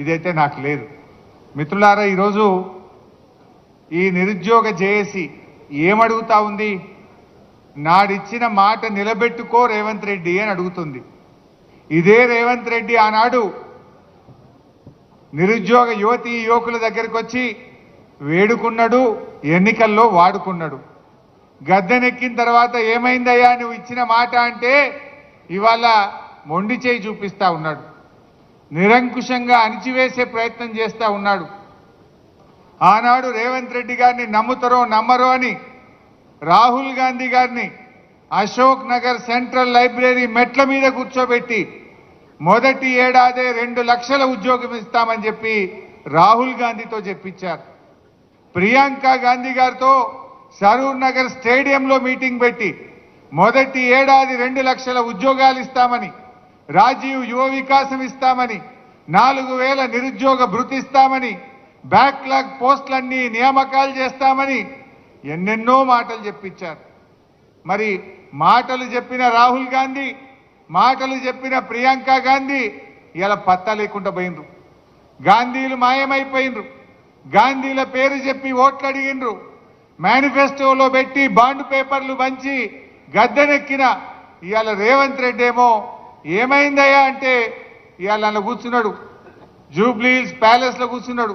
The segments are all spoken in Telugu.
ఇదైతే నాకు లేదు. మిత్రులారా ఈరోజు ఈ నిరుద్యోగ జేఏసీ ఏమడుగుతా ఉంది? నాడిచ్చిన మాట నిలబెట్టుకో రేవంత్ రెడ్డి అని అడుగుతుంది. ఇదే రేవంత్ రెడ్డి ఆనాడు నిరుద్యోగ యువతి యువకుల దగ్గరికి వచ్చి వేడుకున్నాడు ఎన్నికల్లో వాడుకున్నాడు. గద్దెనెక్కిన తర్వాత ఏమైందయ్యా నువ్వు ఇచ్చిన మాట అంటే ఇవాళ మొండి చేయి చూపిస్తా ఉన్నాడు. నిరంకుశంగా అణిచివేసే ప్రయత్నం చేస్తా ఉన్నాడు. ఆనాడు రేవంత్ రెడ్డి గారిని నమ్ముతారో నమ్మరో అని రాహుల్ గాంధీ గారిని అశోక్ నగర్ సెంట్రల్ లైబ్రరీ మెట్ల మీద కూర్చోబెట్టి మొదటి ఏడాదే రెండు లక్షల ఉద్యోగం ఇస్తామని చెప్పి రాహుల్ గాంధీతో చెప్పించారు. ప్రియాంక గాంధీ గారితో సరూర్ నగర్ స్టేడియంలో మీటింగ్ పెట్టి మొదటి ఏడాది రెండు లక్షల ఉద్యోగాలు ఇస్తామని రాజీవ్ యువ వికాసం ఇస్తామని నాలుగు వేల నిరుద్యోగ భృతిస్తామని బ్యాక్లాగ్ పోస్టులన్నీ నియామకాలు చేస్తామని ఎన్నెన్నో మాటలు చెప్పించారు. మరి మాటలు చెప్పిన రాహుల్ గాంధీ మాటలు చెప్పిన ప్రియాంక గాంధీ ఇలా పత్తా లేకుండా పోయినరు గాంధీలు మాయమైపోయినరు గాంధీల పేరు చెప్పి ఓట్లు అడిగినరు మేనిఫెస్టోలో పెట్టి బాండ్ పేపర్లు పంచి గద్దెనెక్కిన ఇవాళ రేవంత్ రెడ్డి ఏమో ఏమైందయ్యా అంటే ఇవాళ నన్ను కూర్చున్నాడు. జూబ్లీహిల్స్ ప్యాలెస్లో కూర్చున్నాడు.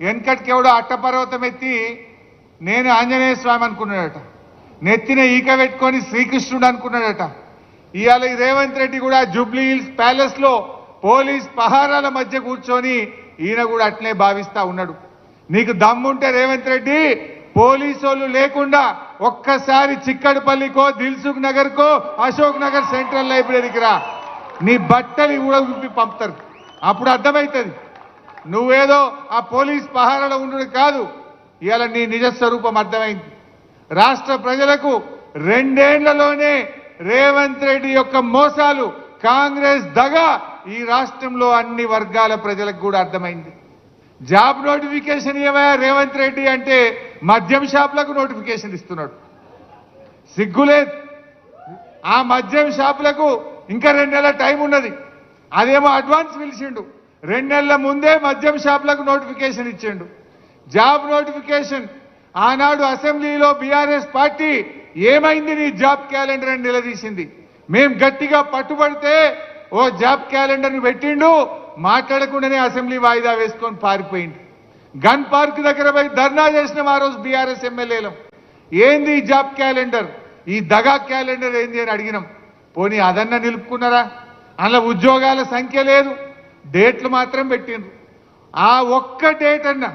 వెనకటికి ఎవడో అట్టపర్వతం ఎత్తి నేను ఆంజనేయ స్వామి అనుకున్నాడట. నెత్తిన ఈక పెట్టుకొని శ్రీకృష్ణుడు అనుకున్నాడట. ఇవాళ ఈ రేవంత్ రెడ్డి కూడా జూబ్లీ హిల్స్ ప్యాలెస్లో పోలీస్ పహారాల మధ్య కూర్చొని ఈయన కూడా అట్లే భావిస్తా ఉన్నాడు. నీకు దమ్ముంటే రేవంత్ రెడ్డి పోలీసోళ్ళు లేకుండా ఒక్కసారి చిక్కడపల్లికో దిల్సుఖ్ నగర్ కో అశోక్ నగర్ సెంట్రల్ లైబ్రరీకి రా. నీ బట్టలు కూడా పంపుతారు. అప్పుడు అర్థమవుతుంది నువ్వేదో ఆ పోలీస్ పహారాలో ఉండు కాదు. ఇవాళ నీ నిజ స్వరూపం అర్థమైంది. రాష్ట్ర ప్రజలకు రెండేళ్ళలోనే రేవంత్ రెడ్డి యొక్క మోసాలు కాంగ్రెస్ దగ ఈ రాష్ట్రంలో అన్ని వర్గాల ప్రజలకు కూడా అర్థమైంది. జాబ్ నోటిఫికేషన్ ఏమయ్యా రేవంత్ రెడ్డి అంటే మద్యం షాపులకు నోటిఫికేషన్ ఇస్తున్నాడు. సిగ్గులేదు ఆ మద్యం షాపులకు ఇంకా రెండు నెలల టైం ఉన్నది. అదేమో అడ్వాన్స్ పిలిచిండు. రెండు నెలల ముందే మద్యం షాపులకు నోటిఫికేషన్ ఇచ్చిండు. Job notification. ఆనాడు అసెంబ్లీలో బీఆర్ఎస్ పార్టీ ఏమైంది నీ జాబ్ క్యాలెండర్ అని నిలదీసింది. మేం గట్టిగా పట్టుబడితే ఓ జాబ్ క్యాలెండర్ని పెట్టిండు మాట్లాడకుండానే అసెంబ్లీ వాయిదా వేసుకొని పారిపోయింది గన్ పార్క్ దగ్గర పోయి ధర్నా చేసినాం ఆ రోజు బీఆర్ఎస్ ఎమ్మెల్యేలం. ఏంది ఈ జాబ్ క్యాలెండర్? ఈ దగా క్యాలెండర్ ఏంది అని అడిగినాం. పోనీ అదన్నా నిలుపుకున్నారా? అందులో ఉద్యోగాల సంఖ్య లేదు. డేట్లు మాత్రం పెట్టిండ్రు. ఆ ఒక్క డేట్ అన్నా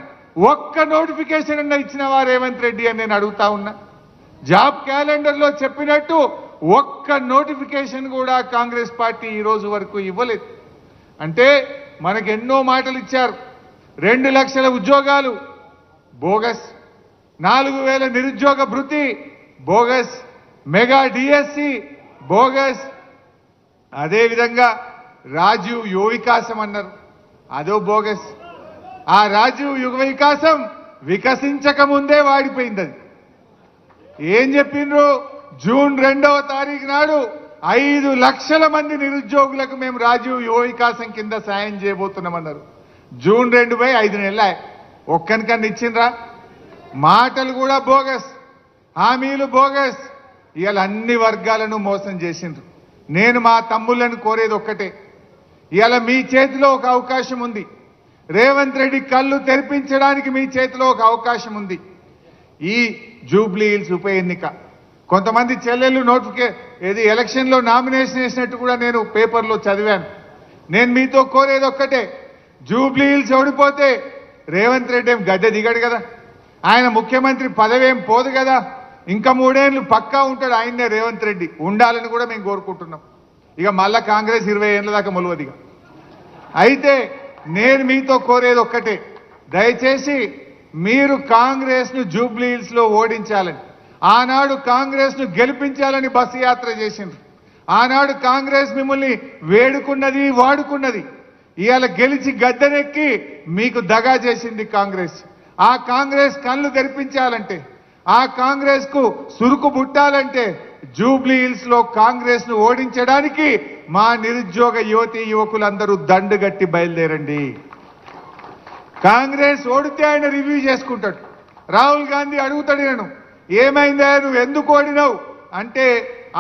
ఒక్క నోటిఫికేషన్ అన్నా వారు రేవంత్ రెడ్డి అని నేను అడుగుతా ఉన్నా. జాబ్ క్యాలెండర్లో చెప్పినట్టు ఒక్క నోటిఫికేషన్ కూడా కాంగ్రెస్ పార్టీ ఈ రోజు వరకు ఇవ్వలేదు. అంటే మనకు ఎన్నో మాటలు ఇచ్చారు. రెండు లక్షల ఉద్యోగాలు బోగస్. నాలుగు వేల నిరుద్యోగ భృతి బోగస్. Mega DSC bogus. అదేవిధంగా రాజీవ్ యువ వికాసం అన్నారు. అదో బోగస్. ఆ రాజీవ్ యుగ వికాసం వికసించక ముందే వాడిపోయింది అది. ఏం చెప్పిండ్రు? జూన్ రెండవ తారీఖు నాడు ఐదు లక్షల మంది నిరుద్యోగులకు మేము రాజీవ్ యువ వికాసం కింద సాయం చేయబోతున్నామన్నారు. జూన్ రెండు పై ఐదు నెలల ఒక్కనికన్నా ఇచ్చిండ్రా. మాటలు కూడా బోగస్. హామీలు బోగస్. ఇవాళ అన్ని వర్గాలను మోసం చేసిండ్రు. నేను మా తమ్ముళ్ళను కోరేది ఒక్కటే. ఇవాళ మీ చేతిలో ఒక అవకాశం ఉంది. రేవంత్ రెడ్డి కళ్ళు తెరిపించడానికి మీ చేతిలో ఒక అవకాశం ఉంది. ఈ జూబ్లీ హిల్స్ ఉప ఎన్నిక. కొంతమంది చెల్లెళ్ళు నోటిఫికే ఏది ఎలక్షన్లో నామినేషన్ వేసినట్టు కూడా నేను పేపర్లో చదివాను. నేను మీతో కోరేది ఒక్కటే. జూబ్లీ హిల్స్ ఓడిపోతే రేవంత్ రెడ్డి ఏం గద్దె దిగడు కదా? ఆయన ముఖ్యమంత్రి పదవి ఏం పోదు కదా? ఇంకా మూడేళ్ళు పక్కా ఉంటాడు ఆయన్నే రేవంత్ రెడ్డి. ఉండాలని కూడా మేము కోరుకుంటున్నాం. ఇక మళ్ళా కాంగ్రెస్ ఇరవై ఏళ్ళ దాకా మొలవదిగా అయితే నేను మీతో కోరేది ఒక్కటే. దయచేసి మీరు కాంగ్రెస్ను జూబ్లీ హిల్స్లో ఓడించాలని ఆనాడు కాంగ్రెస్ను గెలిపించాలని బస్సు యాత్ర చేసిండ్రు. ఆనాడు కాంగ్రెస్ మిమ్మల్ని వేడుకున్నది వాడుకున్నది. ఇవాళ గెలిచి గద్దెనెక్కి మీకు దగా చేసింది కాంగ్రెస్. ఆ కాంగ్రెస్ కళ్ళు తెరిపించాలంటే ఆ కాంగ్రెస్కు సురుకు పుట్టాలంటే జూబ్లీ హిల్స్లో కాంగ్రెస్ను ఓడించడానికి మా నిరుద్యోగ యువతి యువకులందరూ దండుగట్టి బయలుదేరండి. కాంగ్రెస్ ఓడితే ఆయన రివ్యూ చేసుకుంటాడు. రాహుల్ గాంధీ అడుగుతాడు నేను ఏమైందా నువ్వు ఎందుకు ఓడినావు? అంటే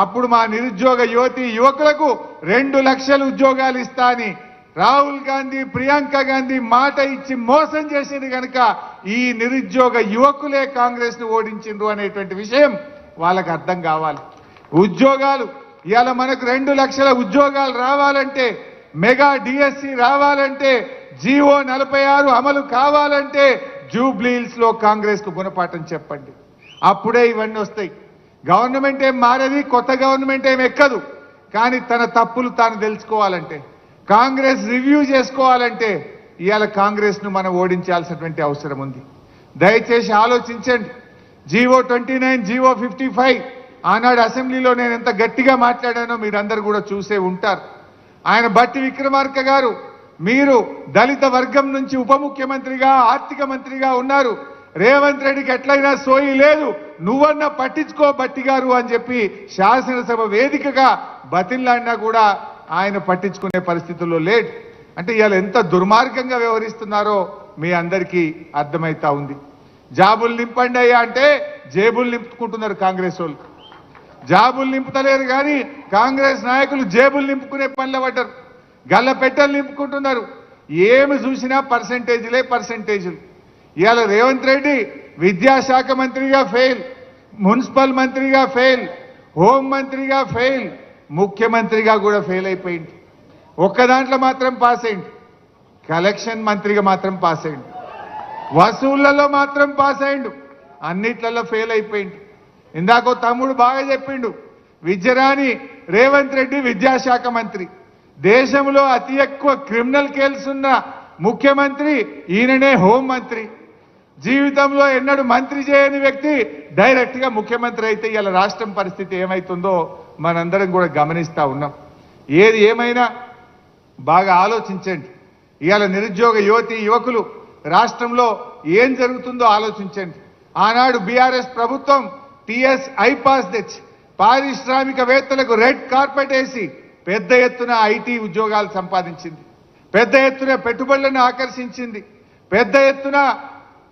అప్పుడు మా నిరుద్యోగ యువతి యువకులకు రెండు లక్షల ఉద్యోగాలు ఇస్తా అని రాహుల్ గాంధీ ప్రియాంక గాంధీ మాట ఇచ్చి మోసం చేసింది కనుక ఈ నిరుద్యోగ యువకులే కాంగ్రెస్ను ఓడించిండ్రు అనేటువంటి విషయం వాళ్ళకు అర్థం కావాలి. ఉద్యోగాలు ఇవాళ మనకు రెండు లక్షల ఉద్యోగాలు రావాలంటే మెగా డిఎస్సి రావాలంటే జీవో నలభై ఆరు అమలు కావాలంటే జూబ్లీహిల్స్లో కాంగ్రెస్కు గుణపాఠం చెప్పండి. అప్పుడే ఇవన్నీ వస్తాయి. గవర్నమెంట్ ఏం మారది కొత్త గవర్నమెంట్ ఏం ఎక్కదు. కానీ తన తప్పులు తాను తెలుసుకోవాలంటే కాంగ్రెస్ రివ్యూ చేసుకోవాలంటే ఇవాళ కాంగ్రెస్ను మనం ఓడించాల్సినటువంటి అవసరం ఉంది. దయచేసి ఆలోచించండి. GO twenty nine GO fifty five ఆనాడు అసెంబ్లీలో నేను ఎంత గట్టిగా మాట్లాడానో మీరందరూ కూడా చూసే ఉంటారు. ఆయన బట్టి విక్రమార్క గారు మీరు దళిత వర్గం నుంచి ఉప ముఖ్యమంత్రిగా ఆర్థిక మంత్రిగా ఉన్నారు. రేవంత్ రెడ్డికి ఎట్లయినా సోయి లేదు. నువ్వన్నా పట్టించుకో బట్టి గారు అని చెప్పి శాసనసభ వేదికగా బతిల్లాడినా కూడా ఆయన పట్టించుకునే పరిస్థితుల్లో లేట్. అంటే ఇవాళ ఎంత దుర్మార్గంగా వ్యవహరిస్తున్నారో మీ అందరికీ అర్థమవుతా ఉంది. జాబులు నింపండి అయ్యా అంటే జేబులు నింపుకుంటున్నారు కాంగ్రెస్ వాళ్ళు. జాబులు నింపుతలేరు కానీ కాంగ్రెస్ నాయకులు జేబులు నింపుకునే పనులు పడ్డారు. గల్ల పెట్టెలు నింపుకుంటున్నారు. ఏమి చూసినా పర్సంటేజ్లే పర్సంటేజీలు. ఇవాళ రేవంత్ రెడ్డి విద్యాశాఖ మంత్రిగా ఫెయిల్ మున్సిపల్ మంత్రిగా ఫెయిల్ హోం మంత్రిగా ఫెయిల్ ముఖ్యమంత్రిగా కూడా ఫెయిల్ అయిపోయింది. ఒక్క దాంట్లో మాత్రం పాస్ అయింది. కలెక్షన్ మంత్రిగా మాత్రం పాస్ అయింది. వసూళ్ళలో మాత్రం పాస్ అయిండు. అన్నిట్లలో ఫెయిల్ అయిపోయిండు. ఇందాక తమ్ముడు బాగా చెప్పిండు. విద్యరాని రేవంత్ రెడ్డి విద్యాశాఖ మంత్రి. దేశంలో అతి ఎక్కువ క్రిమినల్ కేల్స్ ఉన్న ముఖ్యమంత్రి ఈయననే హోం మంత్రి. జీవితంలో ఎన్నడూ మంత్రి చేయని వ్యక్తి డైరెక్ట్గా ముఖ్యమంత్రి అయితే ఇలా రాష్ట్రం పరిస్థితి ఏమైతుందో మనందరం కూడా గమనిస్తా ఉన్నాం. ఏది ఏమైనా బాగా ఆలోచించండి. ఇవాళ నిరుద్యోగ యువతి యువకులు రాష్ట్రంలో ఏం జరుగుతుందో ఆలోచించండి. ఆనాడు బీఆర్ఎస్ ప్రభుత్వం టిఎస్ ఐపాస్ తెచ్చి పారిశ్రామికవేత్తలకు రెడ్ కార్పెట్ వేసి పెద్ద ఎత్తున ఐటీ ఉద్యోగాలు సంపాదించింది. పెద్ద ఎత్తున పెట్టుబడులను ఆకర్షించింది. పెద్ద ఎత్తున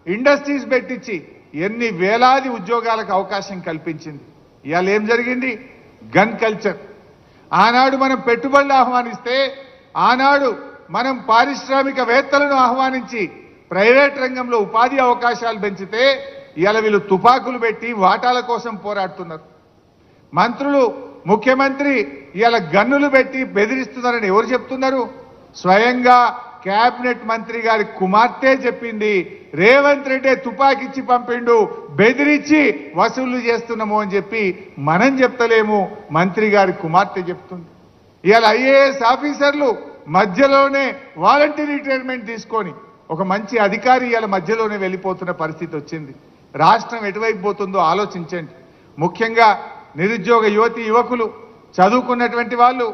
ఇండస్ట్రీస్ పెట్టించి ఎన్ని వేలాది ఉద్యోగాలకు అవకాశం కల్పించింది. ఇవాళ ఏం జరిగింది? Gun culture. ఆనాడు మనం పెట్టుబడులు ఆహ్వానిస్తే ఆనాడు మనం పారిశ్రామికవేత్తలను ఆహ్వానించి ప్రైవేట్ రంగంలో ఉపాధి అవకాశాలు పెంచితే ఇవాళ వీళ్ళు తుపాకులు పెట్టి వాటాల కోసం పోరాడుతున్నారు. మంత్రులు ముఖ్యమంత్రి ఇవాళ గన్నులు పెట్టి బెదిరిస్తున్నారని ఎవరు చెప్తున్నారు? స్వయంగా క్యాబినెట్ మంత్రి గారి కుమార్తె చెప్పింది రేవంత్ రెడ్డి తుపాకిచ్చి పంపిండు బెదిరించి వసూళ్ళు చేస్తున్నాము అని చెప్పి మనం చెప్తలేము మంత్రి గారి కుమార్తె చెప్తుంది. ఇవాళ ఐఏఎస్ ఆఫీసర్లు మధ్యలోనే వాలంటీర్ రిటైర్మెంట్ తీసుకొని ఒక మంచి అధికారి ఇవాళ మధ్యలోనే వెళ్ళిపోతున్న పరిస్థితి వచ్చింది. రాష్ట్రం ఎటువైపు పోతుందో ఆలోచించండి. ముఖ్యంగా నిరుద్యోగ యువతి యువకులు చదువుకున్నటువంటి వాళ్ళు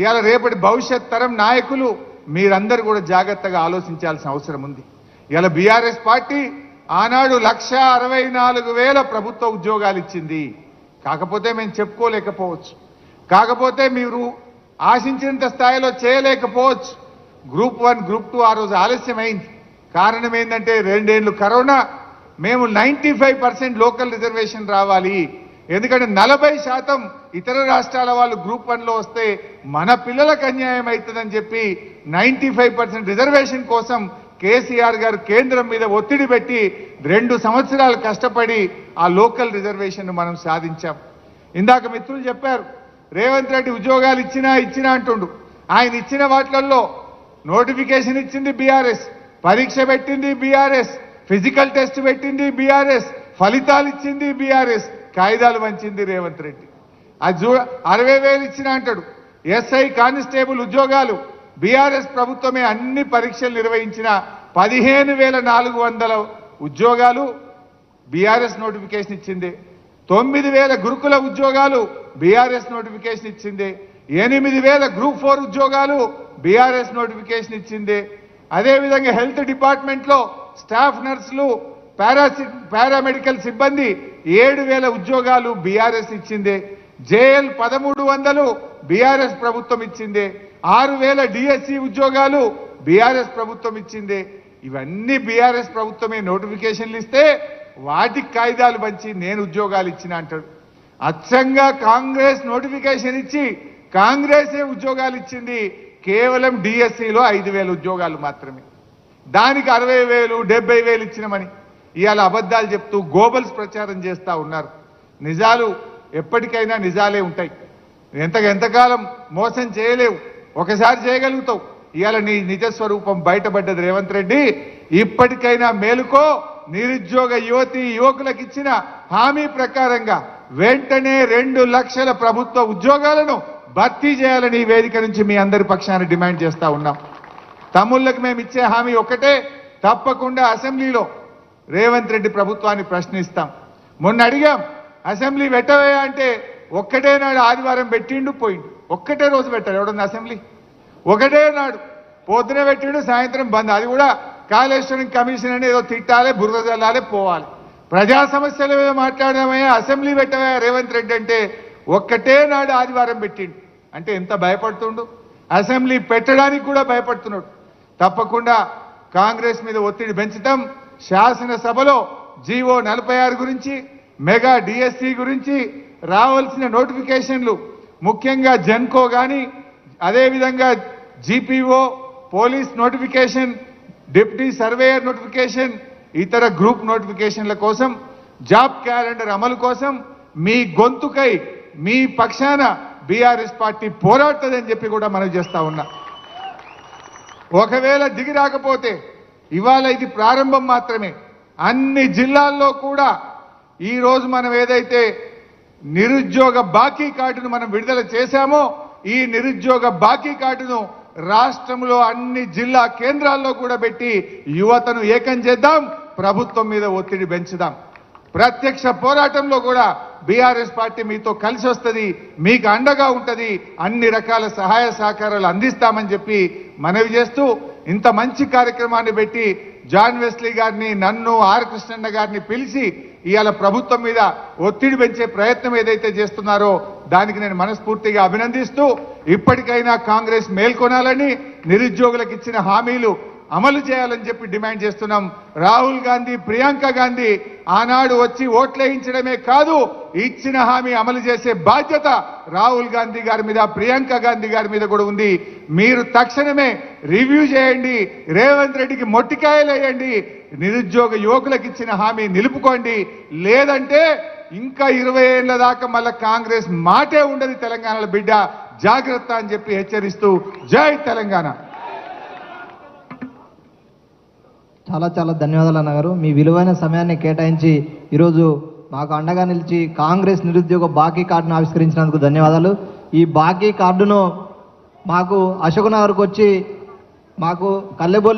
ఇవాళ రేపటి భవిష్యత్ తరం నాయకులు మీరందరూ కూడా జాగ్రత్తగా ఆలోచించాల్సిన అవసరం ఉంది. ఇలా బీఆర్ఎస్ పార్టీ ఆనాడు లక్ష అరవై నాలుగు వేల ప్రభుత్వ ఉద్యోగాలు ఇచ్చింది. కాకపోతే మేము చెప్పుకోలేకపోవచ్చు. కాకపోతే మీరు ఆశించినంత స్థాయిలో చేయలేకపోవచ్చు. గ్రూప్ వన్ గ్రూప్ టూ ఆ రోజు ఆలస్యమైంది. కారణం ఏంటంటే రెండేళ్ళు కరోనా. మేము ninety five percent local reservation రావాలి. ఎందుకంటే నలభై శాతం ఇతర రాష్ట్రాల వాళ్ళు గ్రూప్ వన్లో వస్తే మన పిల్లలకు అన్యాయం అవుతుందని చెప్పి నైంటీ ఫైవ్ పర్సెంట్ రిజర్వేషన్ కోసం కేసీఆర్ గారు కేంద్రం మీద ఒత్తిడి పెట్టి రెండు సంవత్సరాలు కష్టపడి ఆ లోకల్ రిజర్వేషన్ మనం సాధించాం. ఇందాక మిత్రులు చెప్పారు రేవంత్ రెడ్డి ఉద్యోగాలు ఇచ్చినా ఇచ్చినా అంటుండు. ఆయన ఇచ్చిన వాటిలలో నోటిఫికేషన్ ఇచ్చింది బీఆర్ఎస్ పరీక్ష పెట్టింది బీఆర్ఎస్ ఫిజికల్ టెస్ట్ పెట్టింది బీఆర్ఎస్ ఫలితాలు ఇచ్చింది బీఆర్ఎస్. కాగితాలు పంచింది రేవంత్ రెడ్డి. అది చూ అరవై వేలు ఇచ్చిన అంటాడు. ఎస్ఐ కానిస్టేబుల్ ఉద్యోగాలు బీఆర్ఎస్ ప్రభుత్వమే అన్ని పరీక్షలు నిర్వహించిన పదిహేను వేల నాలుగు వందల ఉద్యోగాలు బీఆర్ఎస్ నోటిఫికేషన్ ఇచ్చింది. తొమ్మిది వేల గురుకుల ఉద్యోగాలు బీఆర్ఎస్ నోటిఫికేషన్ ఇచ్చింది. ఎనిమిది వేల గ్రూప్ ఫోర్ ఉద్యోగాలు బీఆర్ఎస్ నోటిఫికేషన్ ఇచ్చింది. అదేవిధంగా హెల్త్ డిపార్ట్మెంట్లో స్టాఫ్ నర్సులు పారాసి పారామెడికల్ సిబ్బంది ఏడు వేల ఉద్యోగాలు బీఆర్ఎస్ ఇచ్చిందే. జేఎల్ పదమూడు వందలు బీఆర్ఎస్ ప్రభుత్వం ఇచ్చిందే. ఆరు వేల డిఎస్సి ఉద్యోగాలు బీఆర్ఎస్ ప్రభుత్వం ఇచ్చిందే. ఇవన్నీ బీఆర్ఎస్ ప్రభుత్వమే నోటిఫికేషన్లు ఇస్తే వాటికి కాయిదాలు పంచి నేను ఉద్యోగాలు ఇచ్చిన అంటాడు. అచ్చంగా కాంగ్రెస్ నోటిఫికేషన్ ఇచ్చి కాంగ్రెసే ఉద్యోగాలు ఇచ్చింది కేవలం డిఎస్సిలో ఐదు ఉద్యోగాలు మాత్రమే. దానికి అరవై వేలు డెబ్బై వేలు ఇచ్చినమని. ఇవాళ అబద్ధాలు చెప్తూ గోబల్స్ ప్రచారం చేస్తూ ఉన్నారు. నిజాలు ఎప్పటికైనా నిజాలే ఉంటాయి. ఎంత ఎంతకాలం మోసం చేయలేవు. ఒకసారి చేయగలుగుతావు. ఇవాళ నీ నిజ స్వరూపం బయటపడ్డది రేవంత్ రెడ్డి. ఇప్పటికైనా మేలుకో. నిరుద్యోగ యువతి యువకులకు ఇచ్చిన హామీ ప్రకారంగా వెంటనే రెండు లక్షల ప్రభుత్వ ఉద్యోగాలను భర్తీ చేయాలని వేదిక నుంచి మీ అందరి పక్షాన డిమాండ్ చేస్తా ఉన్నాం. తమ్ముళ్ళకి మేము ఇచ్చే హామీ ఒకటే తప్పకుండా అసెంబ్లీలో రేవంత్ రెడ్డి ప్రభుత్వాన్ని ప్రశ్నిస్తాం. మొన్న అడిగాం అసెంబ్లీ పెట్టవే అంటే ఒక్కటే నాడు ఆదివారం పెట్టిండు పోయిండు. ఒక్కటే రోజు పెట్టారు ఎవడన్నా అసెంబ్లీ? ఒకటే నాడు. పొద్దున పెట్టిండు సాయంత్రం బంద్. అది కూడా కాళేశ్వరం కమిషన్ అని ఏదో తిట్టాలి బురద జల్లాలి పోవాలి. ప్రజా సమస్యల మీద మాట్లాడమయ్యా అసెంబ్లీ పెట్టవయ్యా రేవంత్ రెడ్డి అంటే ఒక్కటే నాడు ఆదివారం పెట్టిండు. అంటే ఎంత భయపడుతుండు? అసెంబ్లీ పెట్టడానికి కూడా భయపడుతున్నాడు. తప్పకుండా కాంగ్రెస్ మీద ఒత్తిడి పెంచటం శాసనసభలో జీవో నలభై ఆరు గురించి మెగా డిఎస్సి గురించి రావాల్సిన నోటిఫికేషన్లు ముఖ్యంగా జెన్కో కానీ అదేవిధంగా GPO police notification deputy surveyor notification ఇతర గ్రూప్ నోటిఫికేషన్ల కోసం జాబ్ క్యాలెండర్ అమలు కోసం మీ గొంతుకై మీ పక్షాన బీఆర్ఎస్ పార్టీ పోరాడుతుందని చెప్పి కూడా మనం చేస్తా ఉన్నా. ఒకవేళ దిగి రాకపోతే ఇవాళ ఇది ప్రారంభం మాత్రమే. అన్ని జిల్లాల్లో కూడా ఈరోజు మనం ఏదైతే నిరుద్యోగ బాకీ కార్డును మనం విడుదల చేశామో ఈ నిరుద్యోగ బాకీ కార్డును రాష్ట్రంలో అన్ని జిల్లా కేంద్రాల్లో కూడా పెట్టి యువతను ఏకం చేద్దాం ప్రభుత్వం మీద ఒత్తిడి పెంచుదాం. ప్రత్యక్ష పోరాటంలో కూడా బీఆర్ఎస్ పార్టీ మీతో కలిసి వస్తుంది మీకు అండగా ఉంటుంది అన్ని రకాల సహాయ సహకారాలు అందిస్తామని చెప్పి మనవి చేస్తూ ఇంత మంచి కార్యక్రమాన్ని పెట్టి జాన్ వెస్లీ గారిని నన్ను ఆర్ కృష్ణన్న గారిని పిలిచి ఇవాళ ప్రభుత్వం మీద ఒత్తిడి పెంచే ప్రయత్నం ఏదైతే చేస్తున్నారో దానికి నేను మనస్ఫూర్తిగా అభినందిస్తూ ఇప్పటికైనా కాంగ్రెస్ మేల్కొనాలని నిరుద్యోగులకు ఇచ్చిన హామీలు అమలు చేయాలని చెప్పి డిమాండ్ చేస్తున్నాం. రాహుల్ గాంధీ ప్రియాంక గాంధీ ఆనాడు వచ్చి ఓట్లేయించడమే కాదు ఇచ్చిన హామీ అమలు చేసే బాధ్యత రాహుల్ గాంధీ గారి మీద ప్రియాంక గాంధీ గారి మీద కూడా ఉంది. మీరు తక్షణమే రివ్యూ చేయండి రేవంత్ రెడ్డికి మొట్టికాయలు వేయండి నిరుద్యోగ యువకులకు ఇచ్చిన హామీ నిలుపుకోండి. లేదంటే ఇంకా ఇరవై ఏళ్ళ దాకా మళ్ళా కాంగ్రెస్ మాటే ఉండదు తెలంగాణలో బిడ్డ. జాగ్రత్త అని చెప్పి హెచ్చరిస్తూ జై తెలంగాణ. చాలా చాలా ధన్యవాదాలు అన్నగారు మీ విలువైన సమయాన్ని కేటాయించి ఈరోజు మాకు అండగా నిలిచి కాంగ్రెస్ నిరుద్యోగ బాకీ కార్డును ఆవిష్కరించినందుకు ధన్యవాదాలు. ఈ బాకీ కార్డును మాకు అశోక్ నగర్కు వచ్చి మాకు కల్లెబొల్లి